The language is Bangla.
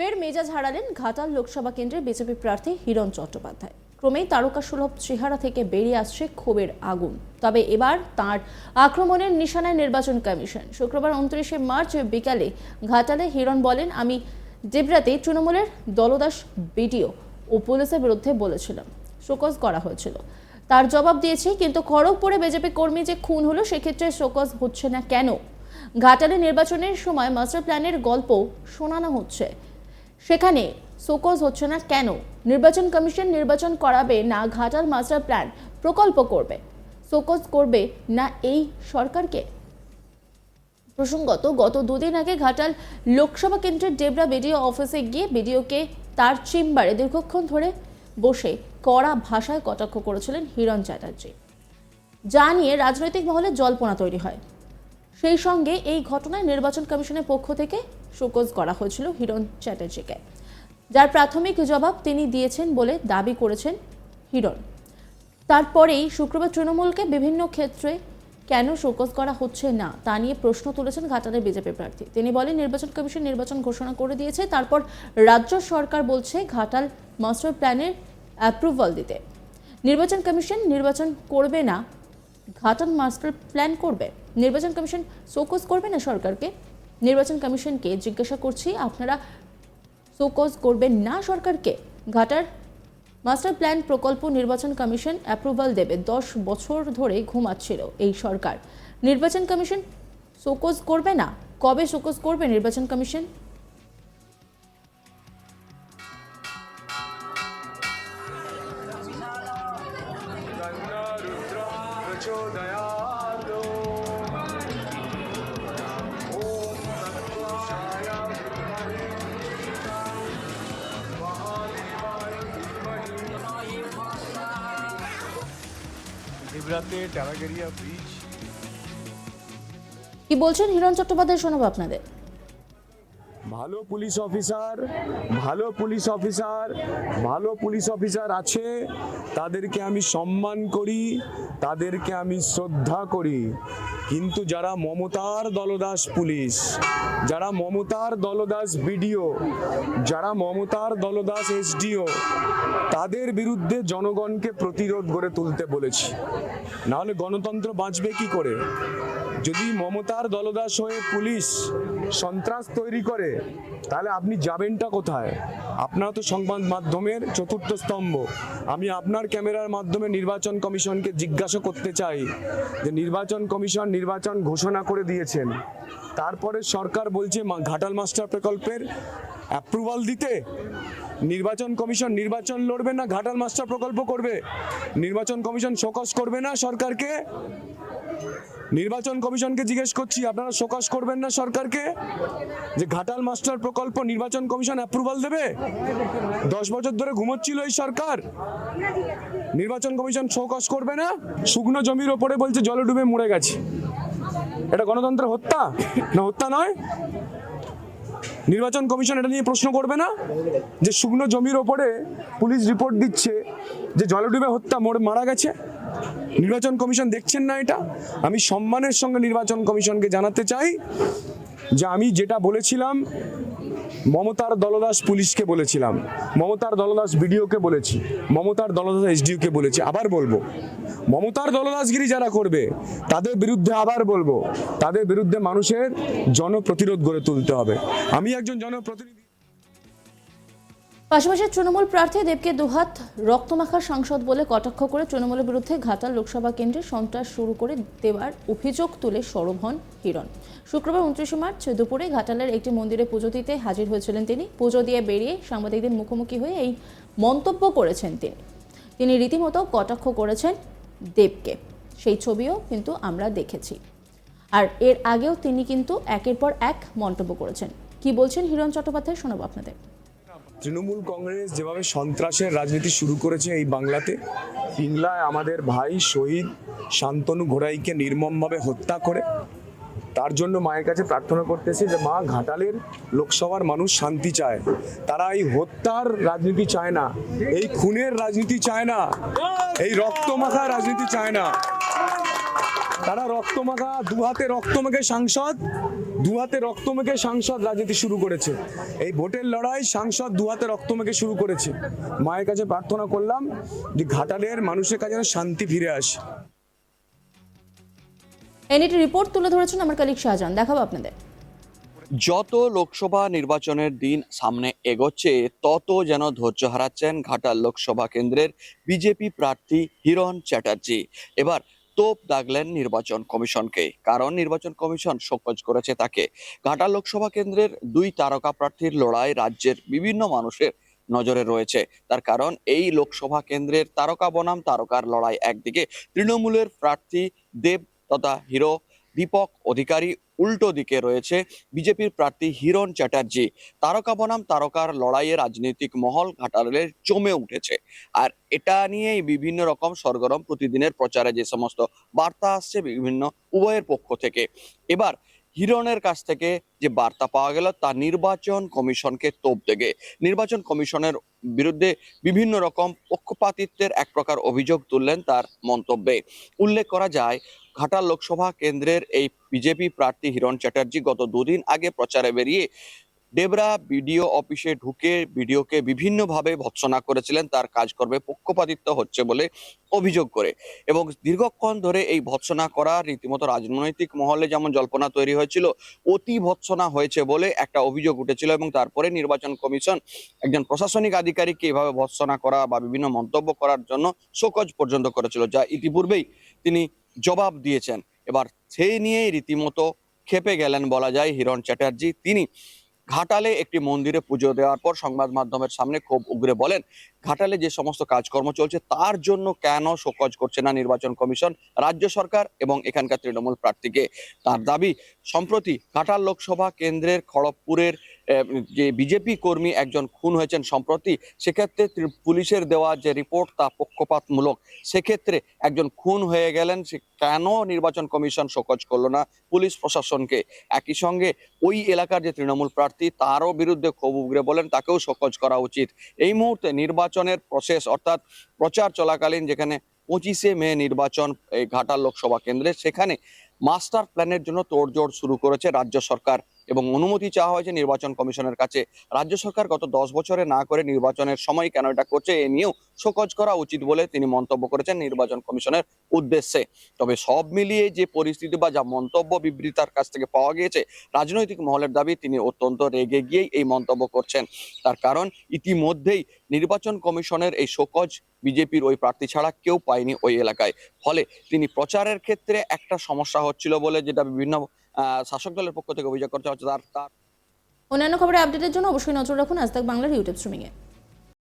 ফের মেজাজ হারালেন ঘাটাল লোকসভা কেন্দ্রের বিজেপি প্রার্থী হিরণ চট্টোপাধ্যায়। ক্রমেই তারকা সুলভ চেহারা থেকে বেরিয়ে আসছে ক্ষোভের আগুন। তবে এবার তার আক্রমণের নিশানায় নির্বাচন কমিশন। শুক্রবার উনত্রিশে মার্চ বিকালে ঘাটালে হিরণ বলেন, আমি ডেবরাতে তৃণমূলের দলদাস বিডিও ও পুলিশের বিরুদ্ধে বলেছিলাম। শোকজ করা হয়েছিল। তার জবাব দিয়েছি, কিন্তু খড়গপুরে বিজেপি কর্মী যে খুন হলো, সেক্ষেত্রে শোকজ হচ্ছে না কেন? ঘাটালে নির্বাচনের সময় মাস্টার প্ল্যানের গল্প শোনানো হচ্ছে। সেখানে শোকজ হচ্ছে না কেন? নির্বাচন কমিশন নির্বাচন করাবে না, ঘাটাল মাস্টার প্ল্যান প্রকল্প করবে। শোকজ করবে না এই সরকারকে? প্রসঙ্গত, গত দুদিন আগে ঘাটাল লোকসভা কেন্দ্রের ডেবরা বিডিও অফিসে গিয়ে বিডিওকে তার চেম্বারে দীর্ঘক্ষণ ধরে বসে কড়া ভাষায় কটাক্ষ করেছিলেন হিরণ চ্যাটার্জি। যা নিয়ে রাজনৈতিক মহলে জল্পনা তৈরি হয়। সেই সঙ্গে এই ঘটনায় নির্বাচন কমিশনের পক্ষ থেকে শোকজ করা হয়েছিল হিরণ চ্যাটার্জিকে। যার প্রাথমিক জবাব তিনি দিয়েছেন বলে দাবি করেছেন হিরণ। তারপরেই শুক্রবার তৃণমূলকে বিভিন্ন ক্ষেত্রে কেন শোকজ করা হচ্ছে না, তা নিয়ে প্রশ্ন তুলেছেন ঘাটালের বিজেপি প্রার্থী। তিনি বলেন, নির্বাচন কমিশন নির্বাচন ঘোষণা করে দিয়েছে, তারপর রাজ্য সরকার বলছে ঘাটাল মাস্টার প্ল্যানের অ্যাপ্রুভাল দিতে। নির্বাচন কমিশন নির্বাচন করবে না ঘাটাল মাস্টার প্ল্যান করবে। নির্বাচন কমিশন শোকজ করবে না সরকারকে? নির্বাচন কমিশনকে জিজ্ঞাসা করছি, আপনারা শোকজ করবেন না সরকারকে? ঘাটার মাস্টার প্ল্যান প্রকল্প নির্বাচন কমিশন অ্যাপ্রুভাল দেবে। দশ বছর ধরে ঘুমাচ্ছিল এই সরকার। নির্বাচন কমিশন শোকজ করবে না? কবে শোকজ করবে নির্বাচন কমিশন? কি বলছেন হিরণ চট্টোপাধ্যায় শোনাবো আপনাদের। ভালো পুলিশ অফিসার, ভালো পুলিশ অফিসার, ভালো পুলিশ অফিসার আছে, তাদেরকে আমি সম্মান করি, তাদেরকে আমি শ্রদ্ধা করি। কিন্তু যারা মমতার দলদাস পুলিশ, যারা মমতার দলদাস বিডিও, যারা মমতার দলদাস এসডিও, তাদের বিরুদ্ধে জনগণকে প্রতিরোধ গড়ে তুলতে বলেছি। নাহলে গণতন্ত্র বাঁচবে কি করে? যদি মমতার দলদাস হয়ে পুলিশ সন্ত্রাস তৈরি করে, তাহলে আপনি যাবেনটা কোথায়? আপনার তো সংবাদ মাধ্যমের চতুর্থ স্তম্ভ। আমি আপনার ক্যামেরার মাধ্যমে নির্বাচন কমিশনকে জিজ্ঞাসা করতে চাই যে নির্বাচন কমিশন নির্বাচন ঘোষণা করে দিয়েছেন। তারপরে সরকার বলছে ঘাটাল মাস্টার প্রকল্পের অ্যাপ্রুভাল দিতে। নির্বাচন কমিশন নির্বাচন লড়বে না, ঘাটাল মাস্টার প্রকল্প করবে? নির্বাচন কমিশন শোকস করবে না সরকারকে? নির্বাচন কমিশনকে জিজ্ঞেস করছি, আপনারা শোকস করবেন না সরকারকে? যে ঘাটাল মাস্টার প্রকল্প নির্বাচন কমিশন অ্যাপ্রুভাল দেবে? দশ বছর ধরে ঘুমোচ্ছিল এই সরকার। নির্বাচন কমিশন শোকস করবে না? শুকনো জমির ওপরে বলছে, জলে ডুবে মরে গেছে। এটা গণতন্ত্র হত্যা? না হত্যা নয়? নির্বাচন কমিশন এটা নিয়ে প্রশ্ন করবে না? যে শুকনো জমির ওপরে পুলিশ রিপোর্ট দিচ্ছে যে জলে ডুবে হত্যা মরে মারা গেছে? নির্বাচন কমিশন দেখছেন না এটা? আমি সম্মানের সঙ্গে নির্বাচন কমিশনকে জানাতে চাই যে আমি যেটা বলেছিলাম, মমতার দলদাস পুলিশকে বলেছিলাম, মমতার দলদাস বিডিওকে বলেছি, মমতার দলদাস এসডিওকে বলেছি, আবার বলব। মমতার দলদাসগিরি যারা করবে, তাদের বিরুদ্ধে আবার বলব, তাদের বিরুদ্ধে মানুষের জনপ্রতিরোধ গড়ে তুলতে হবে। আমি একজন জনপ্রতিনিধি। পাশাপাশি তৃণমূল প্রার্থী দেবকে দুহাত রক্তমাখা সাংসদ বলে কটাক্ষ করে তৃণমূলের বিরুদ্ধে ঘাটাল লোকসভা কেন্দ্রে সন্ত্রাস শুরু করে দেওয়ার অভিযোগ তুলে সরব হন হিরণ। শুক্রবার উনত্রিশে মার্চ দুপুরে ঘাটালের একটি মন্দিরে পুজো দিতে হাজির হয়েছিলেন তিনি। পুজো দিয়ে বেরিয়ে সাংবাদিকদের মুখোমুখি হয়ে এই মন্তব্য করেছেন তিনি। তিনি রীতিমতো কটাক্ষ করেছেন দেবকে। সেই ছবিও কিন্তু আমরা দেখেছি। আর এর আগেও তিনি কিন্তু একের পর এক মন্তব্য করেছেন। কি বলছেন হিরণ চট্টোপাধ্যায় শোনাবো আপনাদের। তৃণমূল কংগ্রেস যেভাবে সন্ত্রাসের রাজনীতি শুরু করেছে এই বাংলাতে, পিংলায় আমাদের ভাই শহীদ শান্তনু ঘোড়াইকে নির্মমভাবে হত্যা করে, তার জন্য মায়ের কাছে প্রার্থনা করতেছে যে মা ঘাটালের লোকসভার মানুষ শান্তি চায়। তারা এই হত্যার রাজনীতি চায় না, এই খুনের রাজনীতি চায় না, এই রক্তমাখা রাজনীতি চায় না। তারা রক্তমাখা দু হাতে রক্তমাখে সাংসদ দু হাতে রক্ত মেখে সাংসদ রাজনীতি শুরু করেছে। এই ভোটের লড়াই সাংসদ দুহাতে রক্ত মেখে শুরু করেছে। মায়ের কাছে প্রার্থনা করলাম যে ঘাটালের মানুষের কাছে যেন শান্তি ফিরে আসে। এনএটি রিপোর্ট তুলে ধরেছেন আমার কালিক শাহজাহান। দেখাবো আপনাদের। যত লোকসভা নির্বাচনের দিন সামনে এগোচ্ছে তত যেন ধৈর্য হারাচ্ছেন ঘাটাল লোকসভা কেন্দ্রের বিজেপি প্রার্থী হিরণ চ্যাটার্জি। এবার তোপ দাগলেন নির্বাচন কমিশনকে। কারণ নির্বাচন কমিশন শোকজ করেছে তাকে। ঘাটাল লোকসভা কেন্দ্রের দুই তারকা প্রার্থীর লড়াই রাজ্যের বিভিন্ন মানুষের নজরে রয়েছে। তার কারণ, এই লোকসভা কেন্দ্রের তারকা বনাম তারকার লড়াই একদিকে তৃণমূলের প্রার্থী দেব তথা হিরো, দীপক অধিকারী উল্টো দিকে রয়েছে বিজেপির প্রার্থী হিরণ চ্যাটার্জি। তারকা বনাম তারকার লড়াইয়ে রাজনৈতিক মহল ঘাটালে জমে উঠেছে। আর এটা নিয়েই বিভিন্ন রকম সরগরম প্রতিদিনের প্রচারে যে সমস্ত বার্তা আসছে বিভিন্ন উভয়ের পক্ষ থেকে। এবার হিরণের কাছ থেকে যে বার্তা পাওয়া গেল, তা নির্বাচন কমিশনকে তোপ দেগে নির্বাচন কমিশনের বিরুদ্ধে বিভিন্ন রকম পক্ষপাতিত্বের এক প্রকার অভিযোগ তুললেন তার মন্তব্যে। উল্লেখ করা যায় ঘাটাল লোকসভা কেন্দ্রের এই বিজেপি প্রার্থী হিরণ চ্যাটার্জি গত দুদিন আগে প্রচারে বেরিয়ে ডেবরা বিডিও অফিসে ঢুকে বিডিওকে বিভিন্নভাবে ভৎসনা করেছিলেন। তার কাজকর্মে পক্ষপাতিত্ব হচ্ছে বলে অভিযোগ করে এবং দীর্ঘক্ষণ ধরে এই ভৎসনা করা রীতিমতো রাজনৈতিক মহলে যেমন জল্পনা তৈরি হয়েছিল, অতি ভৎসনা হয়েছে বলে একটা অভিযোগ উঠেছিল এবং তারপরে নির্বাচন কমিশন একজন প্রশাসনিক আধিকারিককে এভাবে ভৎসনা করা বা বিভিন্ন মন্তব্য করার জন্য শোকজ পর্যন্ত করেছিল, যা ইতিপূর্বেই তিনি জবাব দিয়েছেন। এবার সেই নিয়েই রীতিমতো খেপে গেলেন বলা যায় হিরণ চ্যাটার্জি। তিনি ঘাটালে একটি মন্দিরে পুজো দেওয়ার পর সংবাদ মাধ্যমের সামনে খুব উগ্রে বলেন, ঘাটালে যে সমস্ত কাজকর্ম চলছে, তার জন্য কেন শোকজ করছে না নির্বাচন কমিশন, রাজ্য সরকার এবং এখানকার তৃণমূল প্রার্থীকে? তার দাবি, সম্প্রতি ঘাটাল লোকসভা কেন্দ্রের খড়গপুরের যে বিজেপি কর্মী একজন খুন হয়েছেন সম্প্রতি, সেক্ষেত্রে পুলিশের দেওয়া যে রিপোর্ট তা পক্ষপাতমূলক। সেক্ষেত্রে একজন খুন হয়ে গেলেন, সে কেন নির্বাচন কমিশন শোকজ করল না পুলিশ প্রশাসনকে? একই সঙ্গে ওই এলাকার যে তৃণমূল প্রার্থী, তারও বিরুদ্ধে ক্ষোভ উগরে বলেন, তাকেও শোকজ করা উচিত। এই মুহূর্তে নির্বাচনের প্রসেস অর্থাৎ প্রচার চলাকালীন যেখানে পঁচিশে মে নির্বাচন, এই ঘাটাল লোকসভা কেন্দ্রে, সেখানে মাস্টার প্ল্যানের জন্য তোড়জোড় শুরু করেছে রাজ্য সরকার। এবং অনুমতি চাওয়া হয়েছে নির্বাচন কমিশনের কাছে। রাজ্য সরকার গত দশ বছরে না করে নির্বাচনের সময় কেন এটা করছে, এ নিয়েও শোকজ করা উচিত বলে তিনি মন্তব্য করেছেন নির্বাচন কমিশনের উদ্দেশ্যে। তবে সব মিলিয়ে যে পরিস্থিতি বা যা মন্তব্য বিবৃতার কাছ থেকে পাওয়া গিয়েছে, রাজনৈতিক মহলের দাবি তিনি অত্যন্ত রেগে গিয়েই এই মন্তব্য করছেন। তার কারণ, ইতিমধ্যেই নির্বাচন কমিশনের এই শোকজ বিজেপির ওই প্রার্থী ছাড়া কেউ পায়নি ওই এলাকায়। ফলে তিনি প্রচারের ক্ষেত্রে একটা সমস্যা হচ্ছিল বলে যেটা বিভিন্ন শাসক দলের পক্ষ থেকে অভিযোগ করতে হচ্ছে তার অন্যান্য খবরের আপডেটের জন্য অবশ্যই নজর রাখুন আজ বাংলার ইউটিউব স্ট্রিমিংয়ে।